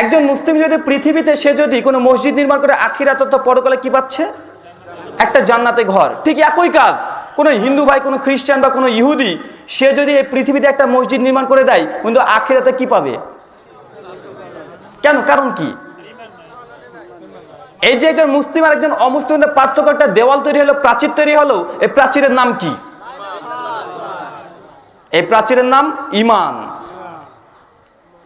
একজন মুসলিম যদি পৃথিবীতে সে যদি কোনো মসজিদ নির্মাণ করে আখিরাত তো পরকালে কি পাচ্ছে? একটা জান্নাতে ঘর। ঠিক একই কাজ। কোনো হিন্দু ভাই, কোনো খ্রিস্টান বা কোনো ইহুদি, সে যদি এই পৃথিবীতে একটা মসজিদ নির্মাণ করে দেয়, কিন্তু আখিরাতে কি পাবে? কেন? কারণ কি? এই যে একজন মুসলিম আর একজন অমুসলিমদের পার্থক্য একটা দেওয়াল তৈরি হলো, প্রাচীর তৈরি হলো, এই প্রাচীরের নাম কি? এই প্রাচীরের নাম ইমান।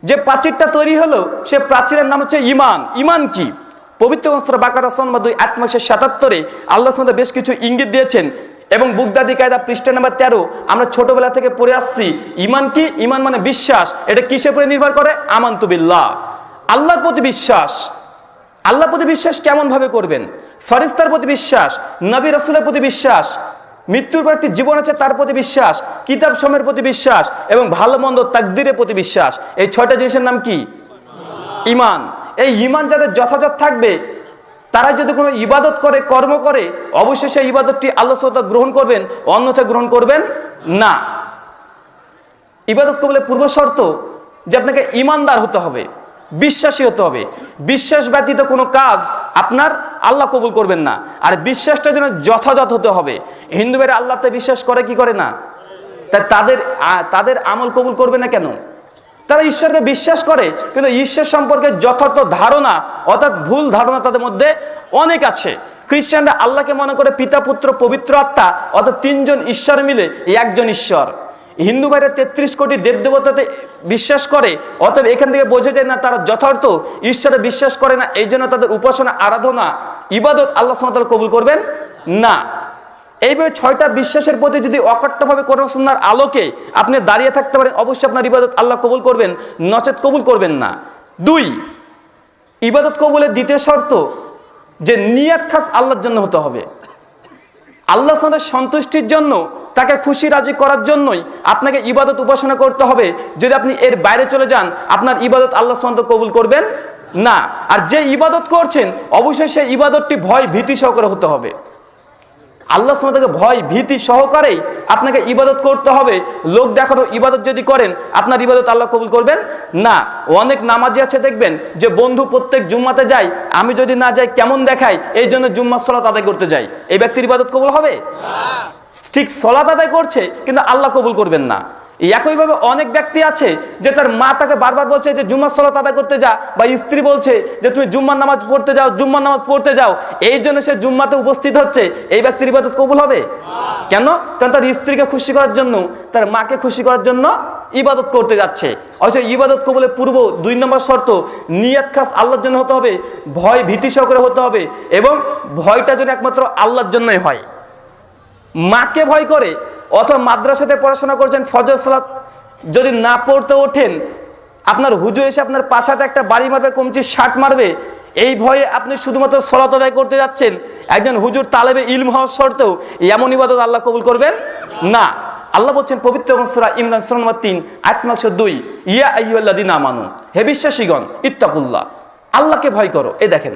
প্রাচীরটা তৈরি হলো, সে প্রাচীরের নাম হচ্ছে ইমান। ইমান কি? পবিত্র অস্ত্র বাকার বা দুই, আট মাসের সাতাত্তরে আল্লাহ সন্ধ্যা বেশ কিছু ইঙ্গিত দিয়েছেন এবং বুগদাদি কায়দা পৃষ্ঠা নাম্বার তেরো, আমরা ছোটবেলা থেকে পড়ে আসছি। ইমান কি? ইমান মানে বিশ্বাস। এটা কিসের উপরে নির্ভর করে? আমান্তুবিল্লাহ আল্লাহর প্রতি বিশ্বাস। আল্লাহর প্রতি বিশ্বাস কেমন ভাবে করবেন? ফরিস্তার প্রতি বিশ্বাস? নবী রসুলের প্রতি বিশ্বাস? মৃত্যুর পর একটি জীবন আছে তার প্রতি বিশ্বাস, কিতাব সময়ের প্রতি বিশ্বাস এবং ভালো মন্দ তাকদিরের প্রতি বিশ্বাস। এই ছয়টা জিনিসের নাম কি? ইমান। এই ইমান যাদের যথাযথ থাকবে তারা যদি কোনো ইবাদত করে, কর্ম করে, অবশ্যই সেই ইবাদতটি আল্লাহ গ্রহণ করবেন অন্যথা গ্রহণ করবেন না। ইবাদত কবলে পূর্ব শর্ত যে আপনাকে ইমানদার হতে হবে। বিশ্বাসী হতে হবে। বিশ্বাস ব্যতীত কোনো কাজ আপনার আল্লাহ কবুল করবেন না। আর বিশ্বাসটা যেন যথাযথ হতে হবে। হিন্দু ভাইরা আল্লাহতে বিশ্বাস করে, কি করে না? তাই তাদের তাদের আমল কবুল করবে না কেন? তারা ঈশ্বরকে বিশ্বাস করে, কিন্তু ঈশ্বর সম্পর্কে যথার্থ ধারণা অর্থাৎ ভুল ধারণা তাদের মধ্যে অনেক আছে। খ্রিস্টানরা আল্লাহকে মনে করে পিতা, পুত্র, পবিত্র আত্মা, অর্থাৎ তিনজন ঈশ্বর মিলে একজন ঈশ্বর। হিন্দু ভাইরা তেত্রিশ কোটি দেবদেবতাতে বিশ্বাস করে, অতএব এখান থেকে বোঝা যায় না তারা যথার্থ ঈশ্বরে বিশ্বাস করে না, এই জন্য তাদের উপাসনা, আরাধনা, ইবাদত আল্লাহ সামতাল কবুল করবেন? না। এইভাবে ছয়টা বিশ্বাসের প্রতি যদি অকট্টভাবে সুন্নার আলোকে আপনি দাঁড়িয়ে থাকতে পারেন, অবশ্যই আপনার ইবাদত আল্লাহ কবুল করবেন, নচেত কবুল করবেন না। দুই, ইবাদত কবুলের দ্বিতীয় শর্ত যে নিয়াত খাস আল্লাহর জন্য হতে হবে। আল্লাহ সন্তুষ্টির জন্য তাকে খুশি রাজি করার জন্যই আপনাকে ইবাদত উপাসনা করতে হবে। যদি আপনি এর বাইরে চলে যান, আপনার ইবাদত আল্লাহ সন্ত কবুল করবেন? না। আর যে ইবাদত করছেন, অবশ্যই সেই ইবাদতটি ভয় ভীতি সহকারে হতে হবে। আল্লাহ সামতাকে ভয় ভীতি সহকারেই আপনাকে ইবাদত করতে হবে। লোক দেখানো ইবাদত যদি করেন আপনার ইবাদত আল্লাহ কবুল করবেন? না। অনেক নামাজি আছে দেখবেন যে বন্ধু প্রত্যেক জুম্মাতে যাই আমি যদি না যাই কেমন দেখাই এই জন্য জুম্মা সলাত আদায় করতে যাই। এই ব্যক্তির ইবাদত কবুল হবে? ঠিক সলাত আদায় করছে কিন্তু আল্লাহ কবুল করবেন না। একইভাবে অনেক ব্যক্তি আছে যে তার মা তাকে বারবার বলছে যে জুম্মার সলাত আদায় করতে যা, বা স্ত্রী বলছে যে তুমি জুম্মার নামাজ পড়তে যাও, জুম্মার নামাজ পড়তে যাও। এই জন্য সে জুম্মাতে উপস্থিত হচ্ছে। এই ব্যক্তির ইবাদত কবুল হবে? কেন? কারণ তার স্ত্রীকে খুশি করার জন্য, তার মাকে খুশি করার জন্য ইবাদত করতে যাচ্ছে। অবশ্য ইবাদত কবুলের পূর্ব দুই নম্বর শর্ত, নিয়াত খাস আল্লাহর জন্য হতে হবে, ভয় ভীতি সহকারে হতে হবে, এবং ভয়টা যেন একমাত্র আল্লাহর জন্যই হয়। মাকে ভয় করে, অথবা মাদ্রাসাতে পড়াশোনা করছেন ফজর সালাত, যদি না পড়তে ওঠেন, আপনার হুজুর এসে আপনার পাছাতে একটা বাড়ি মারবে, কমচি শার্ট মারবে, এই ভয়ে আপনি শুধুমাত্র সলাত আদায় করতে যাচ্ছেন, একজন হুজুর তালেবে ইলম হওয়ার শর্তেও এমন ইবাদত আল্লাহ কবুল করবেন? না। আল্লাহ বলছেন পবিত্র সুরা ইমরান, সুরা নম্বর তিন আত্মাংশ দুই, ইয়া আইয়াল্লাদিন আমানু, হে বিশ্বাসীগণ, ইত্তাকুল্লাহ, আল্লাহকে ভয় করো। এ দেখেন,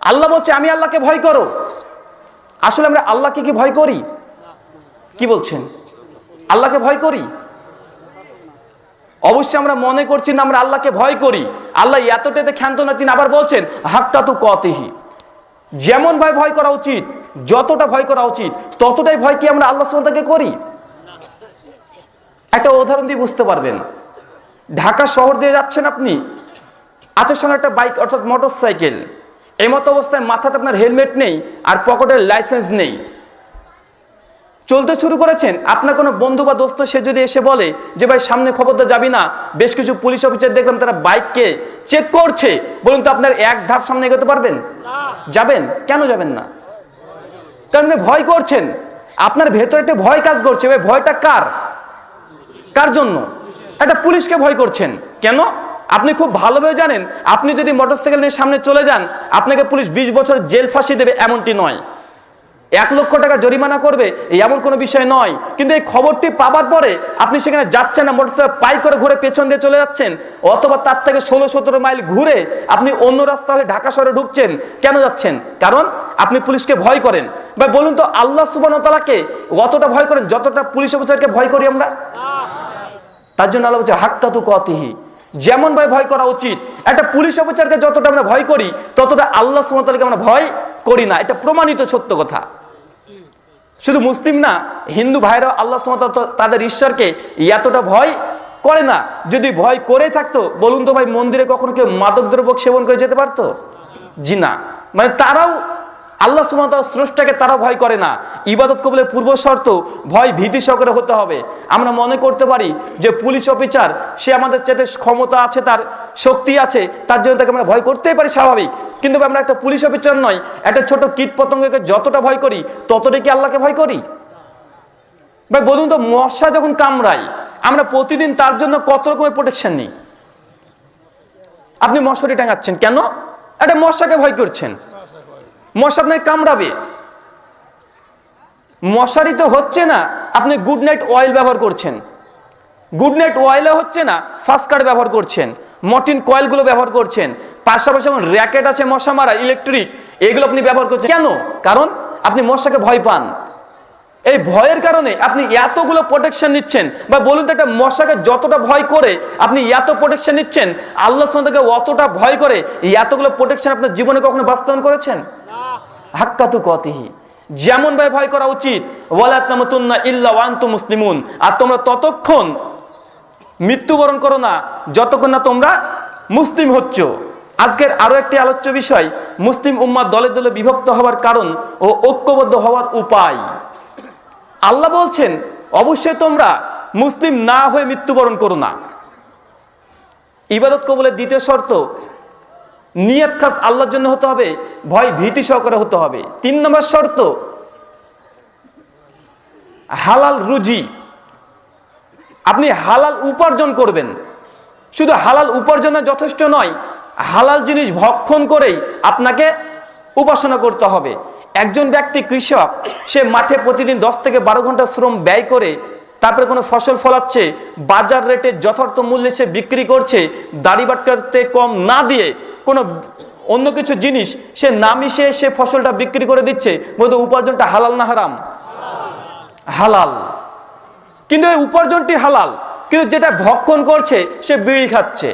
আল্লাহ বলছে, আমি আল্লাহকে ভয় করো। আসলে আমরা আল্লাহকে কি ভয় করি? কি বলছেন? আল্লাহকে ভয় করি? অবশ্যই আমরা মনে করছি না, আমরা আল্লাহকে ভয় করি। আল্লাহ এতটাতে ক্ষান্ত না, তিনি আবার বলছেন হাক্তা তু কতেহি। যেমন ভয় ভয় করা উচিত, যতটা ভয় করা উচিত, ততটাই ভয় কি আমরা আল্লাহ সুমতাকে করি? একটা উদাহরণ দিয়ে বুঝতে পারবেন। ঢাকা শহর দিয়ে যাচ্ছেন আপনি আচার সঙ্গে একটা বাইক, অর্থাৎ মোটর সাইকেল এই মতো অবস্থায় মাথাতে আপনার হেলমেট নেই, আর পকেটের লাইসেন্স নেই। চলতে শুরু করেছেন। আপনার কোনো বন্ধু বা দোস্ত সে যদি এসে বলে যে ভাই সামনে খবর তো যাবি না। বেশ কিছু পুলিশ অফিসার দেখলাম তারা বাইককে চেক করছে। বলুন তো আপনার এক ধাপ সামনে এগোতে পারবেন? যাবেন? কেন যাবেন না? কারণ ভয় করছেন। আপনার ভেতরে একটা ভয় কাজ করছে। ভাই ভয়টা কার? কার জন্য? একটা পুলিশকে ভয় করছেন। কেন? আপনি খুব ভালোভাবে জানেন আপনি যদি মোটরসাইকেল নিয়ে সামনে চলে যান আপনাকে পুলিশ বিশ বছর জেল ফাঁসি দেবে এমনটি নয়। এক লক্ষ টাকা জরিমানা করবে, এই এমন কোনো বিষয় নয়। কিন্তু এই খবরটি পাবার পরে আপনি সেখানে যাচ্ছেন না, মোটরসাইকেল পাই করে ঘুরে পেছন দিয়ে চলে যাচ্ছেন, অথবা তার থেকে ষোলো সতেরো মাইল ঘুরে আপনি অন্য রাস্তা হয়ে ঢাকা শহরে ঢুকছেন, কেন যাচ্ছেন? কারণ আপনি পুলিশকে ভয় করেন। বা বলুন তো, আল্লাহ সুবানতালাকে অতটা ভয় করেন, যতটা পুলিশ অফিসারকে ভয় করি আমরা? তার জন্য আল্লাহ বলছে, হাক্কা তু কতিহি যেমন ভাবে ভয় করা উচিত। একটা পুলিশ অফিসারকে যতটা আমরা ভয় করি, ততটা আল্লাহ সুমতালকে আমরা ভয় করি না। এটা প্রমাণিত সত্য কথা। শুধু মুসলিম না, হিন্দু ভাইরা আল্লাহ সুমত তাদের ঈশ্বরকে এতটা ভয় করে না। যদি ভয় করে থাকতো, বলুন তো ভাই, মন্দিরে কখনো কেউ মাদক দ্রব্য সেবন করে যেতে পারতো? জি না। মানে তারাও আল্লাহ সুমত স্রষ্টাকে তারা ভয় করে না। ইবাদত কবলের পূর্ব শর্ত, ভয় ভীতি সহকারে হতে হবে। আমরা মনে করতে পারি যে পুলিশ অফিসার, সে আমাদের চেতে ক্ষমতা আছে, তার শক্তি আছে, তার জন্য তাকে আমরা ভয় করতেই পারি স্বাভাবিক। কিন্তু আমরা একটা পুলিশ অফিসার নয় একটা ছোট কীট পতঙ্গকে যতটা ভয় করি, ততটাই কি আল্লাহকে ভয় করি? ভাই, বলুন তো, মশা যখন কামড়ায়, আমরা প্রতিদিন তার জন্য কত রকমের প্রোটেকশন নিই? আপনি মশারি টাঙাচ্ছেন কেন? একটা মশাকে ভয় করছেন। মশা আপনাকে কামড়াবে। মশারি তো হচ্ছে না, আপনি গুড নাইট অয়েল ব্যবহার করছেন। গুড নাইট অয়েলে হচ্ছে না ফাস্ট কার্ড ব্যবহার করছেন। মর্টিন কয়েলগুলো ব্যবহার করছেন। পাশাপাশি এখন র্যাকেট আছে, মশা মারা ইলেকট্রিক এগুলো আপনি ব্যবহার করছেন। কেন? কারণ আপনি মশাকে ভয় পান। এই ভয়ের কারণে আপনি এতগুলো প্রোটেকশন নিচ্ছেন। বা বলুন তো একটা মশাকে যতটা ভয় করে আপনি এত প্রোটেকশন নিচ্ছেন, আল্লাহ সামনে অতটা ভয় করে এতগুলো প্রোটেকশন আপনার জীবনে কখনো বাস্তবায়ন করেছেন? হাক্কাতু কতিহি যেমন ভাবে ভয় করা উচিত ওয়ালাতনামতুন্না ইল্লা ওয়ান্তু মুসলিমুন। আর তোমরা ততক্ষণ মৃত্যুবরণ করো না, যতক্ষণ না তোমরা মুসলিম হচ্ছ। আজকের আরও একটি আলোচ্য বিষয়, মুসলিম উম্মাদ দলে দলে বিভক্ত হওয়ার কারণ ও ঐক্যবদ্ধ হওয়ার উপায়। আল্লাহ বলছেন, অবশ্যই তোমরা মুসলিম না হয়ে মৃত্যুবরণ করো না। ইবাদত কবলের দ্বিতীয় শর্ত নিয়ত খাস আল্লাহর জন্য হতে হবে, ভয় ভীতি সহকারে হতে হবে। তিন নম্বর শর্ত, হালাল রুজি। আপনি হালাল উপার্জন করবেন। শুধু হালাল উপার্জনে যথেষ্ট নয়, হালাল জিনিস ভক্ষণ করেই আপনাকে উপাসনা করতে হবে। একজন ব্যক্তি কৃষক, সে মাঠে প্রতিদিন দশ থেকে বারো ঘণ্টা শ্রম ব্যয় করে তারপরে কোনো ফসল ফলাচ্ছে, বাজার রেটে যথার্থ মূল্যে সে বিক্রি করছে, দাড়ি বাটকাতে কম না দিয়ে কোনো অন্য কিছু জিনিস সে না মিশিয়ে সে ফসলটা বিক্রি করে দিচ্ছে বলতে উপার্জনটা হালাল না হারাম? হালাল। কিন্তু এই উপার্জনটি হালাল, কিন্তু যেটা ভক্ষণ করছে, সে বিড়ি খাচ্ছে,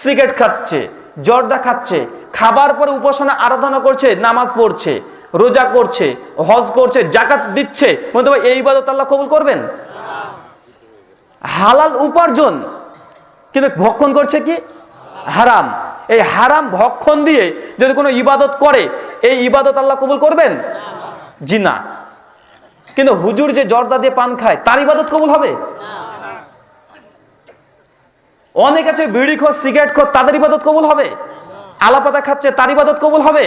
সিগারেট খাচ্ছে, জর্দা খাচ্ছে, খাবার পরে উপাসনা, আরাধনা করছে, নামাজ পড়ছে রোজা করছে, হজ করছে জাকাত দিচ্ছে। বলতে ভাই, এই ইবাদত আল্লাহ কবুল করবেন? হালাল উপার্জন। কিন্তু ভক্ষণ করছে কি? হারাম। এই হারাম ভক্ষণ দিয়ে যদি কোনো ইবাদত করে, এই ইবাদত আল্লাহ কবুল করবেন? জি না। কিন্তু হুজুর যে জর্দা দিয়ে পান খায়, তার ইবাদত কবুল হবে? অনেক আছে, বিড়ি খোর সিগারেট খোর তাদের ইবাদত কবুল হবে? আলাপাতা খাচ্ছে, তার ইবাদত কবুল হবে?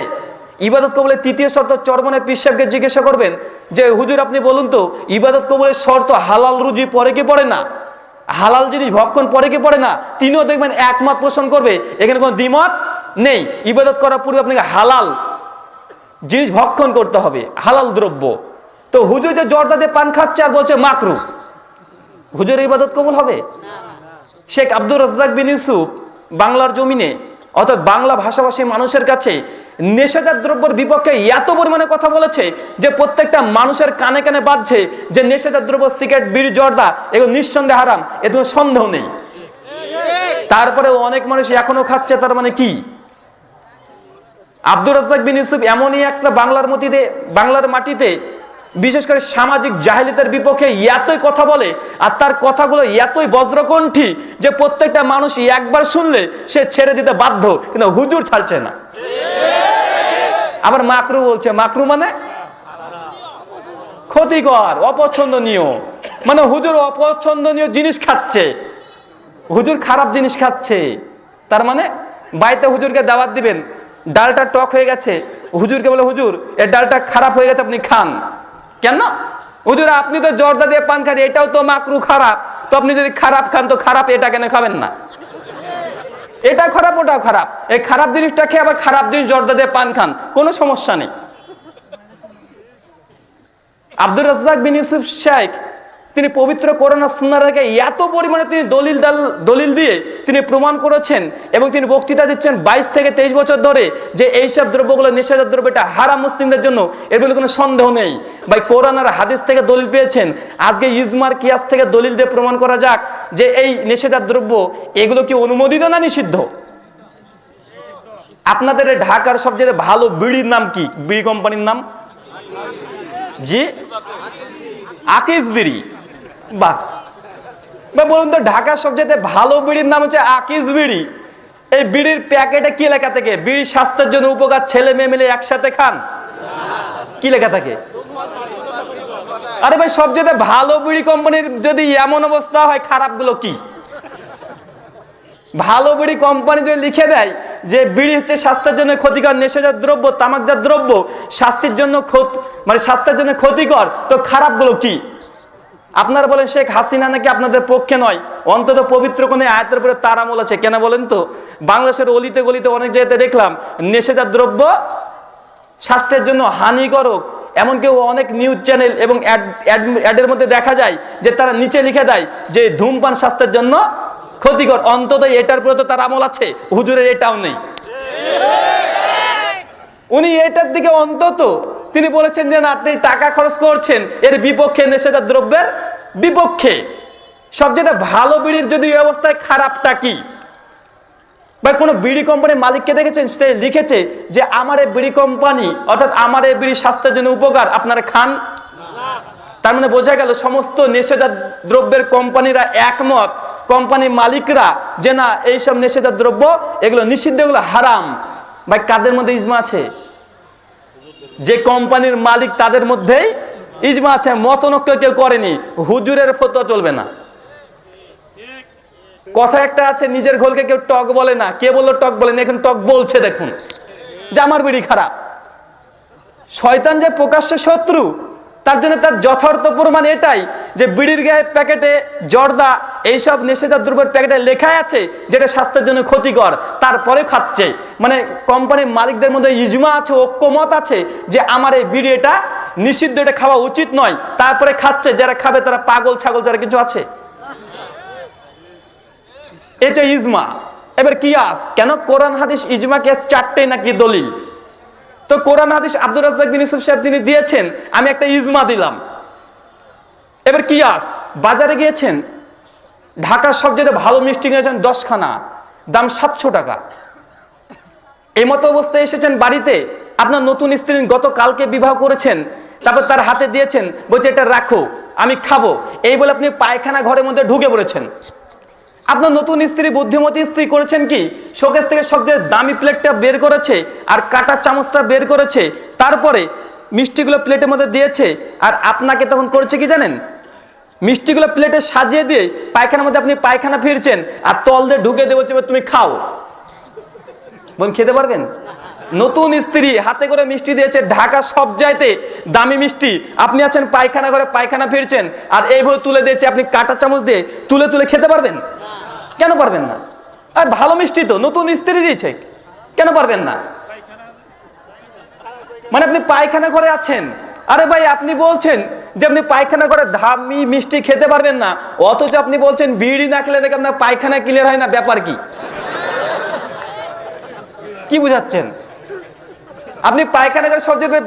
ইবাদত কবলের তৃতীয় শর্ত চরমনে পীর সাহেবকে জিজ্ঞাসা করবেন যে, হুজুর, আপনি বলুন তো, ইবাদত কবলের শর্ত হালাল রুজি পরে কি পড়ে না? হালাল জিনিস ভক্ষণ পরে কি পড়ে না? তিনিও দেখবেন একমত পোষণ করবে, এখানে কোনো দ্বিমত নেই। ইবাদত করার পূর্বে আপনাকে হালাল জিনিস ভক্ষণ করতে হবে, হালাল দ্রব্য। তো হুজুর যে জর্দা দিয়ে পান খাচ্ছে আর বলছে, মাকরু। হুজুর ইবাদত কবুল হবে? শেখ আব্দুর রাজ্জাক বিন ইউসুফ বাংলার জমিনে, অর্থাৎ বাংলা ভাষাভাষী মানুষের কাছে নেশাজাত দ্রব্যের বিপক্ষে এত পরিমাণে কথা বলেছে যে প্রত্যেকটা মানুষের কানে কানে বাজছে যে নেশাজাত দ্রব্য, সিগারেট, বিড়ি, জর্দা, এগুলো নিঃসন্দেহে হারাম। এ সন্দেহ নেই। তারপরে অনেক মানুষ এখনও খাচ্ছে, তার মানে কি? আব্দুর রাজ্জাক বিন ইউসুফ এমনই একটা বাংলার মতিতে, বাংলার মাটিতে, বিশেষ করে সামাজিক জাহিলিতার বিপক্ষে এতই কথা বলে আর তার কথাগুলো এতই বজ্রকণ্ঠী যে প্রত্যেকটা মানুষ একবার শুনলে সে ছেড়ে দিতে বাধ্য, কিন্তু হুজুর ছাড়ছে না। আবার মাকরু বলছে, মাকরু মানে? ক্ষতিকর, অপছন্দনীয়। মানে হুজুর অপছন্দনীয় জিনিস খাচ্ছে। হুজুর খারাপ জিনিস খাচ্ছে। তার মানে বাড়িতে হুজুরকে দাওয়াত দিবেন, ডালটা টক হয়ে গেছে, হুজুরকে বলে, হুজুর এর ডালটা খারাপ হয়ে গেছে, আপনি খান। কেন? হুজুর, আপনি তো জর্দা দিয়ে পান খান, এটাও তো মাকরু খারাপ। তো আপনি যদি খারাপ খান, তো খারাপ এটা কেন খাবেন না? এটা খারাপ ওটা খারাপ। এই খারাপ জিনিসটা খেয়ে আবার খারাপ জিনিস জর্দা দিয়ে পান খান, কোনো সমস্যা নেই। আব্দুর রাজ্জাক বিন ইউসুফ শেখ তিনি পবিত্র করোনা সুন্নারকে এত পরিমাণে তিনি দলিল দাল, দলিল দিয়ে তিনি প্রমাণ করেছেন এবং তিনি বক্তৃতা দিচ্ছেন বাইশ থেকে তেইশ বছর ধরে যে এইসব দ্রব্যগুলো নেশাজাত দ্রব্য, এটা হারাম মুসলিমদের জন্য এর মধ্যে কোনো সন্দেহ নেই। ভাই, কোরআন আর হাদিস থেকে দলিল পেয়েছেন। আজকে ইজমার কিয়াস থেকে দলিল দিয়ে প্রমাণ করা যাক যে এই নেশাজাত দ্রব্য, এগুলো কি অনুমোদিত না নিষিদ্ধ? আপনাদের ঢাকার সবচেয়ে ভালো বিড়ির নাম কি? বিড়ি কোম্পানির নাম? জি? আকিস বিড়ি। বাহ। বা বলুন তো, ঢাকার সবচেয়ে ভালো বিড়ির নাম হচ্ছে আকিস বিড়ি। এই বিড়ির প্যাকেটে কি লেখা থাকে? বিড়ি স্বাস্থ্যের জন্য উপকার, ছেলে মেয়ে মিলে একসাথে খান। কি লেখা থাকে? আরে ভাই সবচেয়ে ভালো বিড়ি কোম্পানির যদি এমন অবস্থা হয়, খারাপগুলো কি? ভালো বিড়ি কোম্পানি যদি লিখে দেয় যে বিড়ি হচ্ছে স্বাস্থ্যের জন্য ক্ষতিকর, নেশাজাত দ্রব্য, তামাকজাত দ্রব্য, স্বাস্থ্যের জন্য মানে স্বাস্থ্যের জন্য ক্ষতিকর, তো খারাপগুলো কি? আপনারা বলেন শেখ হাসিনা নাকি আপনাদের পক্ষে নয়? অন্তত পবিত্র কোনে আয়তের উপরে তার আমল আছে, কেন বলেন তো? বাংলাদেশের অলিতে গলিতে অনেক জায়গাতে দেখলাম, নেশাজাত দ্রব্য স্বাস্থ্যের জন্য হানিকারক, এমনকি অনেক নিউজ চ্যানেল এবং অ্যাড অ্যাড- অ্যাডের মধ্যে দেখা যায় যে তারা নিচে লিখে দেয় যে ধূমপান স্বাস্থ্যের জন্য ক্ষতিকর। অন্তত এটার উপরে তো তার আমল আছে, হুজুরের এটাও নেই। উনি এটার দিকে অন্তত তিনি বলেছেন যে, না আপনি টাকা খরচ করছেন। এর বিপক্ষে নেশাজাত দ্রব্যের বিপক্ষে। সবচেয়ে ভালো বিড়ির যদি অবস্থায় খারাপটা কি? বা কোনো বিড়ি কোম্পানির মালিককে দেখেছেন? সে লিখেছে যে, আমার এই বিড়ি কোম্পানি, অর্থাৎ আমার এই বিড়ি স্বাস্থ্যের জন্য উপকার, আপনারা খান? তার মানে বোঝা গেল সমস্ত নেশাজাত দ্রব্যের কোম্পানিরা একমত। কোম্পানির মালিকরা যে, না, এইসব নেশাজাত দ্রব্য, এগুলো নিষিদ্ধ, এগুলো হারাম। ভাই, কাদের মধ্যে ইজমা আছে? যে কোম্পানির মালিক তাদের মধ্যেই ইজমা আছে, মতনক্য কেউ করেনি, হুজুরের ফতোয়া চলবে না। কথা একটা আছে, নিজের ঘোলকে কেউ টক বলে না। কে বলল টক বলে না? এখন টক বলছে, দেখুন। যে আমার বিড়ি খারাপ। শয়তান যে প্রকাশ্য শত্রু, তার জন্য তার যথার্থ প্রমাণ এটাই যে বিড়ির গায়ে প্যাকেটে জর্দা এইসব নেশাজাত দ্রব্যের প্যাকেটে লেখা আছে যেটা স্বাস্থ্যের জন্য ক্ষতিকর তারপরে খাচ্ছে। মানে কোম্পানির মালিকদের মধ্যে ইজমা আছে, ঐক্যমত আছে যে আমার এই বিড়ি এটা নিষিদ্ধ, এটা খাওয়া উচিত নয়, তারপরে খাচ্ছে, যারা খাবে তারা পাগল, ছাগল, যারা কিছু আছে। এটা ইজমা, এবার কিয়াস, কেন কোরআন হাদিস ইজমা কিয়াস চারটে নাকি দলিল? তো কোরআন হাদিস আব্দুর রাজ্জাক বিন ইউসুফ সাহেব তিনি দিয়েছেন, আমি একটা ইজমা দিলাম। এবার কিয়াস, বাজারে গিয়েছেন ঢাকার সবচেয়ে ভালো মিষ্টি নিয়েছেন দশখানা, দাম সাতশো টাকা। এই মতো অবস্থায় এসেছেন বাড়িতে, আপনার নতুন স্ত্রী গতকালকে বিবাহ করেছেন, তারপর তার হাতে দিয়েছেন, বলছে এটা রাখো, আমি খাব। এই বলে আপনি পায়খানা ঘরের মধ্যে ঢুকে পড়েছেন। আপনার নতুন স্ত্রী বুদ্ধিমতী স্ত্রী করেছেন কি? শোকেস থেকে সবচেয়ে দামি প্লেটটা বের করেছে আর কাটা চামচটা বের করেছে, তারপরে মিষ্টিগুলো প্লেটের মধ্যে দিয়েছে আর আপনাকে তখন করেছে কি জানেন? মিষ্টিগুলো প্লেটে সাজিয়ে দিয়ে পায়খানার মধ্যে আপনি পায়খানা ফিরছেন আর তল দিয়ে ঢুকে দিয়ে বলছে, তুমি খাও। বোন, খেতে পারবেন? নতুন স্ত্রী হাতে করে মিষ্টি দিয়েছে ঢাকা সব যাইতে দামি মিষ্টি। আপনি আছেন পায়খানা করে পায়খানা ফিরছেন আর এইভাবে তুলে দিয়েছে আপনি কাটা চামচ দিয়ে তুলে তুলে খেতে পারবেন? কেন পারবেন না? আর ভালো মিষ্টি তো, নতুন স্ত্রী দিয়েছে, কেন পারবেন না? মানে আপনি পায়খানা করে আছেন। আরে ভাই, আপনি বলছেন যে আপনি পায়খানা করে দামি মিষ্টি খেতে পারবেন না, অথচ আপনি বলছেন বিড়ি না খেলে নাকি আপনার পায়খানা ক্লিয়ার হয় না, ব্যাপার কি? কি বুঝাচ্ছেন? আপনি পায়খানা করে সব জায়গায়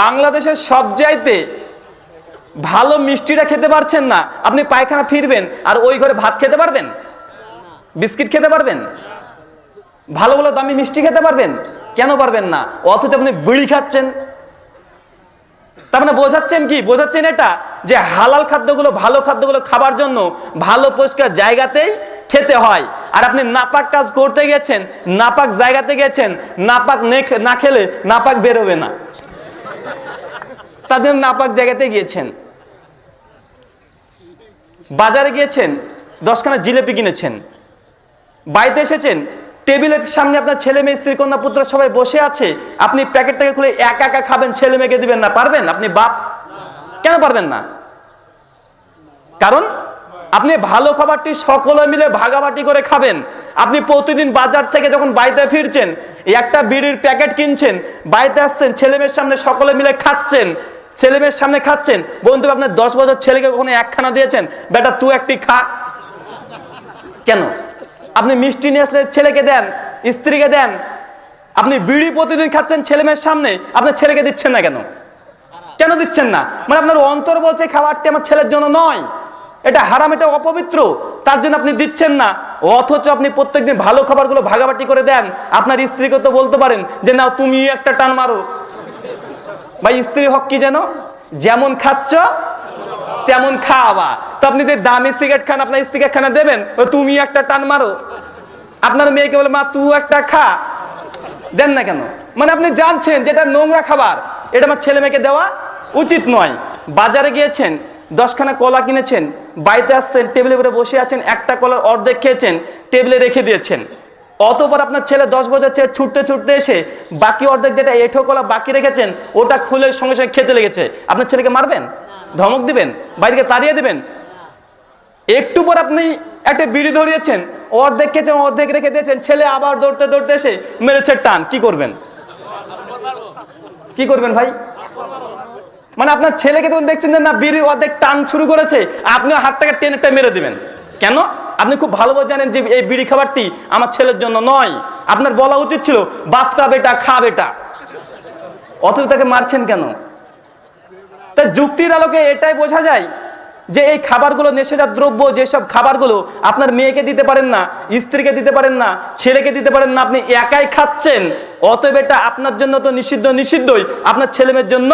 বাংলাদেশের সব চাইতে ভালো মিষ্টিটা খেতে পারছেন না, আপনি পায়খানা ফিরবেন আর ওই ঘরে ভাত খেতে পারবেন? বিস্কিট খেতে পারবেন? ভালো ভালো দামি মিষ্টি খেতে পারবেন? কেন পারবেন না? অথচ আপনি বিড়ি খাচ্ছেন। তার মানে বোঝাচ্ছেন কি? বোঝাচ্ছেন এটা যে হালাল খাদ্যগুলো ভালো খাদ্যগুলো খাবার জন্য ভালো পরিষ্কার জায়গাতেই খেতে হয়। আর আপনি নাপাক কাজ করতে গেছেন, নাপাক জায়গাতে গেছেন, নাপাক নে- খেলে নাপাক বেরোবে না। তাদের নাপাক জায়গাতে গিয়েছেন। বাজারে গিয়েছেন, দশখানা জিলেপি কিনেছেন। বাড়িতে এসেছেন টেবিলের সামনে আপনার ছেলে মেয়ে, স্ত্রী, কন্যা, পুত্র সবাই বসে আছে, আপনি প্যাকেটটাকে খুলে একা একা খাবেন, ছেলে মেয়েকে দিবেন না। পারবেন? আপনি বাপ? কেন পারবেন না? কারণ আপনি ভালো খাবারটি সকলে মিলে ভাগাভাটি করে খাবেন। আপনি প্রতিদিন বাজার থেকে যখন বাড়িতে ফিরছেন একটা বিড়ির প্যাকেট কিনছেন, বাড়িতে আসছেন, ছেলে মেয়ের সামনে সকলে মিলে খাচ্ছেন, ছেলে মেয়ের সামনে খাচ্ছেন, বন্ধু, আপনার দশ বছর ছেলেকে কখনো একখানা দিয়েছেন? বেটা, তুই একটি খা। কেন? আপনি মিষ্টি নিয়ে আসলে ছেলেকে দেন, স্ত্রীকে দেন, আপনি বিড়ি প্রতিদিন খাচ্ছেন ছেলে মেয়ের সামনে আপনার ছেলেকে দিচ্ছেন না কেন? কেন দিচ্ছেন না? মানে আপনার অন্তর বলছে খাবারটি আমার ছেলের জন্য নয়। এটা হারাম, এটা অপবিত্র। তার জন্য আপনি দিচ্ছেন না। অথচ আপনি প্রত্যেকদিন ভালো খাবারগুলো ভাগাভাটি করে দেন। আপনার স্ত্রীকে তো বলতে পারেন যে না তুমি একটা টান মারো। ভাই স্ত্রী হক কি যেন? যেমন খাচ্ছ তেমন খাওয়া। তো আপনি যে দামি সিগারেট খান, আপনার স্ত্রীকে একখানা দেবেন তুমি একটা টান মারো। আপনার মেয়েকে বলে, মা তুই একটা খা। দেন না কেন? মানে আপনি জানছেন যেটা নোংরা খাবার। এটা আমার ছেলে মেয়েকে দেওয়া উচিত নয়। বাজারে গিয়েছেন, দশখানা কলা কিনেছেন, বাড়িতে আসছেন টেবিলে উপরে বসে আছেন, একটা কলার অর্ধেক খেয়েছেন, টেবিলে রেখে দিয়েছেন। অতবার আপনার ছেলে দশ বছর ছেলে ছুটতে ছুটতে এসে বাকি অর্ধেক যেটা এঠো কলা বাকি রেখেছেন ওটা খুলে সঙ্গে সঙ্গে খেতে লেগেছে। আপনার ছেলেকে মারবেন? ধমক দিবেন? বাড়িকে তাড়িয়ে দিবেন? একটু পর আপনি একটা বিড়ি ধরিয়েছেন অর্ধেক খেয়েছেন অর্ধেক রেখে দিয়েছেন ছেলে আবার দৌড়তে দৌড়তে এসে মেরেছে টান। কি করবেন? কি করবেন ভাই? মানে আপনার ছেলেকে তখন দেখছেন যে না বিড়ি অর্ধেক টান শুরু করেছে আপনি হাতটাকে টেনে টেনে মেরে দিবেন। কেন? আপনি খুব ভালোভাবে জানেন যে এই বিড়ি খাবারটি আমার ছেলের জন্য নয়। আপনার বলা উচিত ছিল, বাপটা বেটা, খা বেটা। অথচ তাকে মারছেন কেন? তাই যুক্তির আলোকে এটাই বোঝা যায় যে এই খাবারগুলো নেশাজাত দ্রব্য, যেসব খাবারগুলো আপনার মেয়েকে দিতে পারেন না, স্ত্রীকে দিতে পারেন না, ছেলেকে দিতে পারেন না, আপনি একাই খাচ্ছেন। অতএব এটা আপনার জন্য তো নিষিদ্ধ, নিষিদ্ধই। আপনার ছেলে মেয়ের জন্য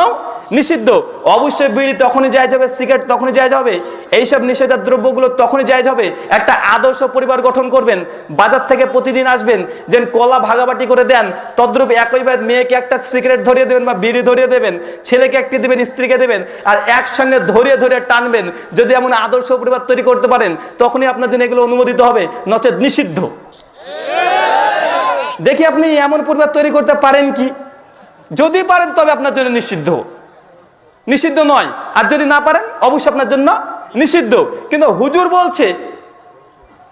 নিষিদ্ধ। অবশ্যই বিড়ি তখনই যায় যাবে সিগারেট তখনই যায় যাবে এইসব নিষেধাত দ্রব্যগুলো তখনই যায় যাবে একটা আদর্শ পরিবার গঠন করবেন, বাজার থেকে প্রতিদিন আসবেন, যেন কলা ভাগাবাটি করে দেন, তদ্রূপ একইবার মেয়েকে একটা সিগারেট ধরিয়ে দেবেন বা বিড়ি ধরিয়ে দেবেন, ছেলেকে একটি দেবেন, স্ত্রীকে দেবেন, আর একসঙ্গে ধরিয়ে ধরে টানবেন। যদি এমন আদর্শ পরিবার তৈরি করতে পারেন, তখনই আপনার জন্য এগুলো অনুমোদিত হবে, নচেত নিষিদ্ধ। দেখি আপনি এমন পরিবার তৈরি করতে পারেন কি? যদি পারেন, তবে আপনার জন্য নিষিদ্ধ। নিষিদ্ধ নয়। আর যদি না পারেন, অবশ্যই আপনার জন্য নিষিদ্ধ। কিন্তু হুজুর বলছে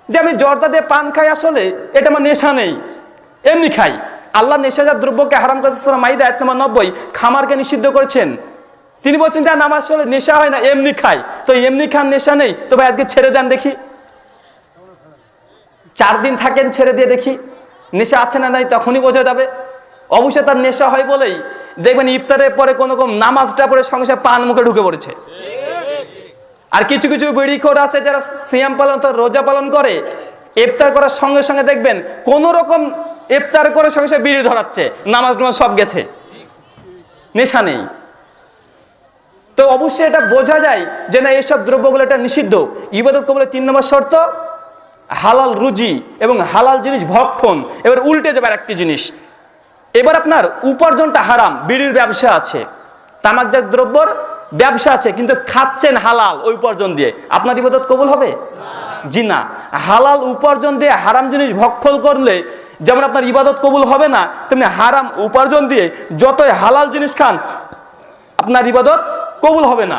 যে, আমি জর্দা দিয়ে পান খাই আসলে, এটা আমার নেশা নেই। এমনি খাই। আল্লাহ নেশাজার দ্রব্যকে হারাম করেছে মাইদা এক নম্বর নব্বই, খামারকে নিষিদ্ধ করেছেন। তিনি বলছেন যে, আমার আসলে নেশা হয় না, এমনি খাই। তো এমনি খান নেশা নেই। তবে আজকে ছেড়ে দেন দেখি। চার দিন থাকেন ছেড়ে দিয়ে দেখি। নেশা আছে না নাই তখনই বোঝা যাবে। অবশ্যই তার নেশা হয় বলেই দেখবেন ইফতারের পরে কোনো রকম নামাজটা পরে সঙ্গে সঙ্গে পান মুখে ঢুকে পড়েছে। আর কিছু কিছু বিড়িখোর আছে যারা সিয়াম পালন তো রোজা পালন করে, ইফতার করার সঙ্গে সঙ্গে দেখবেন কোনো রকম ইফতার করে সঙ্গে সঙ্গে বিড়ি ধরাচ্ছে, নামাজ টামাজ সব গেছে। নেশা নেই। তো অবশ্যই এটা বোঝা যায় যে না এইসব দ্রব্যগুলো এটা নিষিদ্ধ। ইবাদত কবলের তিন নম্বর শর্ত হালাল রুজি এবং হালাল জিনিস ভক্ষণ, এবার উল্টে যাবে আর একটি জিনিস। এবার আপনার উপার্জনটা হারাম, বিড়ির ব্যবসা আছে, তামাকজাত দ্রব্যর ব্যবসা আছে, কিন্তু খাচ্ছেন হালাল ওই উপার্জন দিয়ে। আপনার ইবাদত কবুল হবে? জি না। হালাল উপার্জন দিয়ে হারাম জিনিস ভক্ষণ করলে যেমন আপনার ইবাদত কবুল হবে না, তেমনি হারাম উপার্জন দিয়ে যতই হালাল জিনিস খান, আপনার ইবাদত কবুল হবে না।